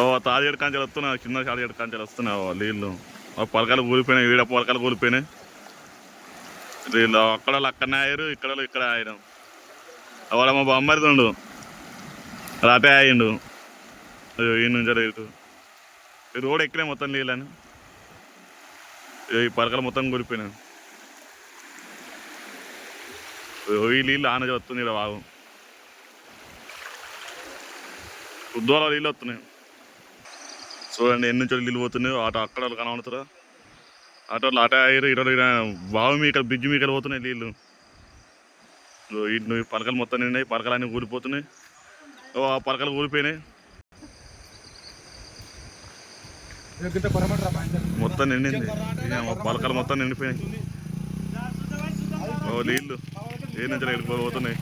ఓ తాజేడు కాంచెలు వస్తున్నాయి. చిన్న తాజేడు కాంచెలు వస్తున్నాయి. ఓ నీళ్ళు పలకలు పొలకాలు కూలిపోయినాయి. ఈడ పొలకాలు కూలిపోయినాయి. వీళ్ళు అక్కడ వాళ్ళు అక్కడనే ఆయారు ఇక్కడ వాళ్ళు ఇక్కడ ఆయారు వాళ్ళ మా బొమ్మరిది రాటే ఆయిండు అయ్యిండు ఈ నుంచి అలా ఇటు. ఈ రోడ్ ఎక్కినాయి మొత్తం నీళ్ళని. ఈ పలకలు మొత్తం కూలిపోయినాయి. ఈ నీళ్ళు ఆనజ వస్తుంది ఇక్కడ బాగు ఉద్వాల నీళ్ళు వస్తున్నాయి. చూడండి ఎన్ని చోట్ల నీళ్ళు పోతున్నాయి. ఆటో అక్కడ వాళ్ళు కనబడుతారా? వాళ్ళు అటే అయ్యారు ఇటు బావి మీకు బ్రిడ్జ్ మీకలు పోతున్నాయి నీళ్ళు ఇటు పలకలు మొత్తం నిండాయి పలకలు అన్నీ కూలిపోతున్నాయి ఓ ఆ పలకలు కూలిపోయినాయి మొత్తం నిండింది. పలకలు మొత్తం నిండిపోయినాయి. ఓ నీళ్ళు ఏ నుంచి వెళ్ళిపోతున్నాయి